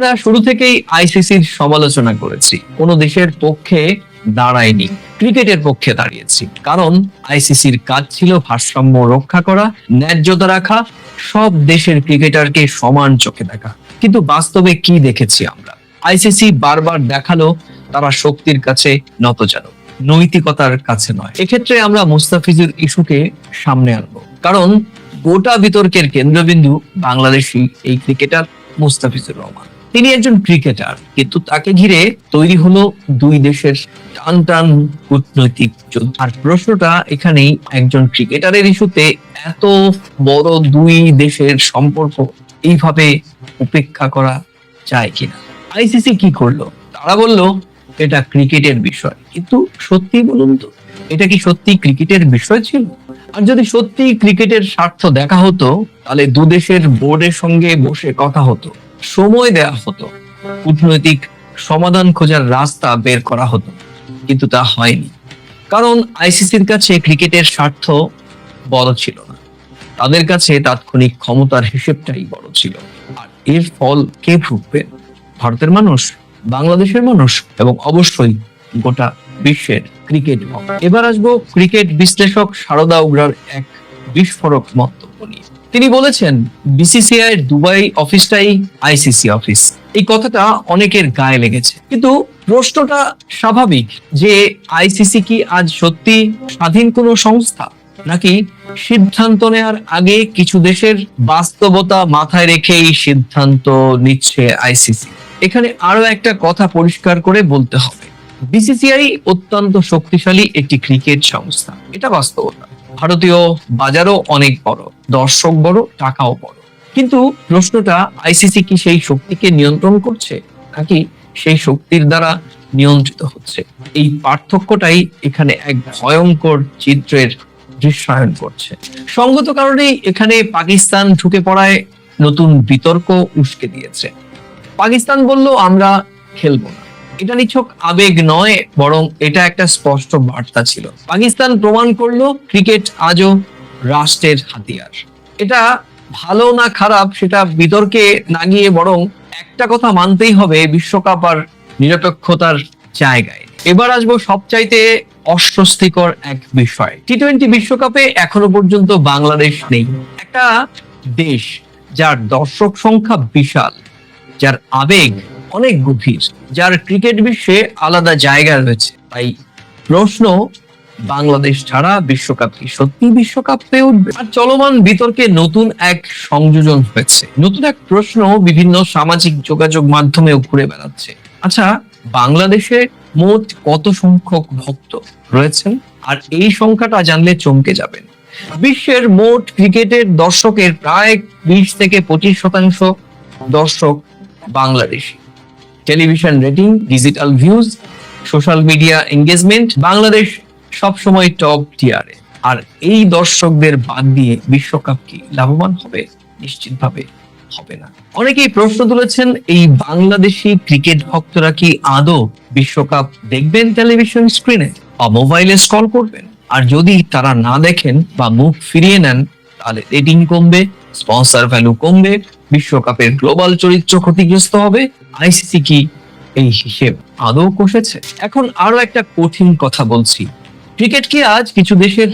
আমরা শুরু থেকেই আইসিসির সমালোচনা করেছি। কোনো দেশের পক্ষে দাঁড়ায়নি, ক্রিকেটের পক্ষে দাঁড়িয়েছি। কারণ আইসিসির কাজ ছিল ভারসাম্য রক্ষা করা, ন্যায্যতা রাখা, সব দেশের ক্রিকেটারকে সমান চোখে দেখা। কিন্তু বাস্তবে কি দেখেছি আমরা? আইসিসি বারবার দেখাল, তারা শক্তির কাছে নতজানু নৈতিকতার কাছে নয়। এক্ষেত্রে আমরা মুস্তাফিজুর ইস্যুকে সামনে আনব। কারণ গোটা বিতর্কের কেন্দ্রবিন্দু বাংলাদেশি এই ক্রিকেটার মুস্তাফিজুর রহমান। তিনি একজন ক্রিকেটার, কিন্তু তাকে ঘিরে তৈরি হলো দুই দেশের টান টান কূটনৈতিক যুদ্ধ। আর প্রশ্নটা এখানেই একজন ক্রিকেটারের ইস্যুতে এত বড় দুই দেশের সম্পর্ক এইভাবে উপেক্ষা করা যায় কিনা? আইসিসি কি করল? তারা বলল, এটা ক্রিকেটের বিষয়। কিন্তু সত্যি বলুন তো, এটা কি সত্যি ক্রিকেটের বিষয় ছিল? আর যদি সত্যি ক্রিকেটের স্বার্থ দেখা হতো, তাহলে দুদেশের বোর্ডের সঙ্গে বসে কথা হতো। সময় দেয়া হতো। কূটনৈতিক সমাধান খোঁজার রাস্তা বের করা হতো, কিন্তু তা হয়নি। কারণ আইসিসির কাছে ক্রিকেটের স্বার্থ বড় ছিল না। তাদের কাছে তাৎক্ষণিক ক্ষমতার হিসেবটাই বড় ছিল। আর এর ফল কে ভুগবে? ভারতের মানুষ, বাংলাদেশের মানুষ, এবং অবশ্যই গোটা বিশ্বের ক্রিকেট এবার আসব ক্রিকেট বিশ্লেষক সারদা উগ্রার এক বিস্ফোরক মন্তব্য নিয়ে। তিনি বলেছেন বিসিসিআই দুবাই অফিসটাই আইসিসি অফিস। এই কথাটা অনেকের গায়ে লেগেছে। কিন্তু প্রশ্নটা স্বাভাবিক যে আইসিসি কি আজ সত্যি স্বাধীন কোনো সংস্থা? নাকি সিদ্ধান্ত নেওয়ার আগে কিছু দেশের বাস্তবতা মাথায় রেখেই সিদ্ধান্ত নিচ্ছে আইসিসি এখানে আরও একটা কথা পরিষ্কার করে বলতে হবে। বিসিসিআই অত্যন্ত শক্তিশালী একটি ক্রিকেট সংস্থা। এটা বাস্তবতা। ভারতীয় বাজারও অনেক বড়, দর্শক বড়, টাকাও বড়। কিন্তু প্রশ্নটা আইসিসি কি সেই শক্তিকে নিয়ন্ত্রণ করছে, নাকি সেই শক্তির দ্বারা নিয়ন্ত্রিত হচ্ছে? এই পার্থক্যটাই এখানে এক ভয়ঙ্কর চিত্রের দৃশ্যায়ন করছে। সঙ্গত কারণেই এখানে পাকিস্তান ঢুকে পড়ায় নতুন বিতর্ক উস্কে দিয়েছে। পাকিস্তান বলল, আমরা খেলব না। এটা নিছক আবেগ নয়, বরং এটা একটা স্পষ্ট বার্তা ছিল। পাকিস্তান প্রমাণ করল, ক্রিকেট আজও রাষ্ট্রের হাতিয়ার। এটা ভালো না খারাপ, সেটা বিতর্কে না গিয়ে বরং একটা কথা মানতেই হবে বিশ্বকাপ আর নিরপেক্ষতার জায়গায়। এবার আসব সবচাইতে অস্বস্তিকর এক বিষয়। টি টোয়েন্টি বিশ্বকাপে এখনও পর্যন্ত বাংলাদেশ নেই। একটা দেশ যার দর্শক সংখ্যা বিশাল, যার আবেগ অনেক গভীর, যার ক্রিকেট বিশ্বে আলাদা জায়গা রয়েছে। তাই প্রশ্ন, বাংলাদেশ ছাড়া বিশ্বকাপ কি সত্যি বিশ্বকাপ হয়ে উঠবে? আর চলমান বিতর্কে নতুন এক সংযোজন হয়েছে। নতুন এক প্রশ্ন বিভিন্ন সামাজিক যোগাযোগ মাধ্যমেও ঘুরে বেড়াচ্ছে। আচ্ছা বাংলাদেশে মোট কত সংখ্যক ভক্ত রয়েছেন? আর এই সংখ্যাটা জানলে চমকে যাবেন। বিশ্বের মোট ক্রিকেটের দর্শকের প্রায় বিশ থেকে পঁচিশ শতাংশ দর্শক Bangladeshi. Television rating, digital views, social media engagement, Bangladesh সবসময় টপ টিয়ারে। আর এই দর্শকদের বাদ দিয়ে বিশ্বকাপ কি লাভবান হবে? নিশ্চিতভাবে হবে না। অনেকেই প্রশ্ন তুলেছেন, এই বাংলাদেশি ক্রিকেট ভক্তরা কি আদৌ বিশ্বকাপ দেখবেন টেলিভিশন স্ক্রিনে বা মোবাইলে স্কল করবেন? আর যদি তারা না দেখেন বা মুখ ফিরিয়ে নেন, তাহলে রেটিং কমবে, স্পন্সর ভ্যালু কমবে বিশ্বকাপের গ্লোবাল চরিত্র ক্ষতিগ্রস্ত হবে আইসিসি কি এই হিসেব আদৌ কষেছে? এখন আরও একটা কঠিন কথা বলছি। ক্রিকেট কি আজ কিছু দেশের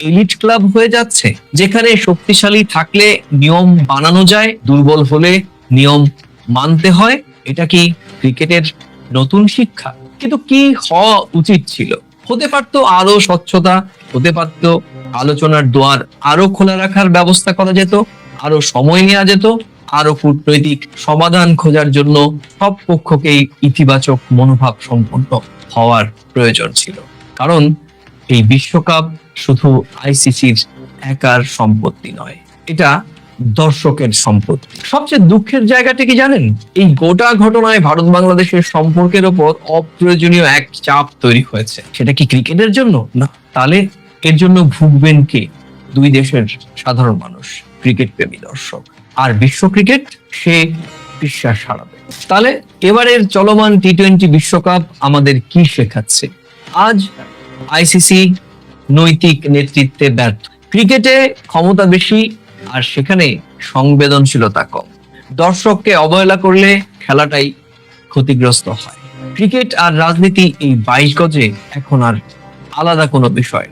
এলিট ক্লাব হয়ে যাচ্ছে? যেখানে শক্তিশালী থাকলে নিয়ম বানানো যায়, দুর্বল হলে নিয়ম মানতে হয়, এটা কি ক্রিকেটের নতুন শিক্ষা? কিন্তু কি হওয়া উচিত ছিল? হতে পারতো আরও স্বচ্ছতা, হতে পারতো আলোচনার দোয়ার আরও খোলা রাখার ব্যবস্থা করা যেত, আরও সময় নেওয়া যেত আরও কূটনৈতিক সমাধান খোঁজার জন্য সব পক্ষকেই ইতিবাচক মনোভাব সম্পন্ন হওয়ার প্রয়োজন ছিল। কারণ এই বিশ্বকাপ শুধু আইসিসির একার সম্পত্তি নয়, এটা দর্শকের সম্পত্তি। সবচেয়ে দুঃখের জায়গাটা কি জানেন? এই গোটা ঘটনায় ভারত বাংলাদেশের সম্পর্কের ওপর অপ্রয়োজনীয় এক চাপ তৈরি হয়েছে। সেটা কি ক্রিকেটের জন্য? না। তাহলে এর জন্য ভুগবেন কে? দুই দেশের সাধারণ মানুষ, ক্রিকেট প্রেমী দর্শক। আর বিশ্ব ক্রিকেট সে বিশ্বাস হারাবে। তাহলে এবারের চলমান টি টোয়েন্টি বিশ্বকাপ আমাদের কি শেখাচ্ছে? আজ আইসিসি নৈতিক নেতৃত্বে ব্যর্থ। ক্রিকেটে ক্ষমতা বেশি আর সেখানে সংবেদনশীলতা কম। দর্শককে অবহেলা করলে খেলাটাই ক্ষতিগ্রস্ত হয়। ক্রিকেট আর রাজনীতি এই বাইশ গজে এখন আর আলাদা কোনো বিষয় না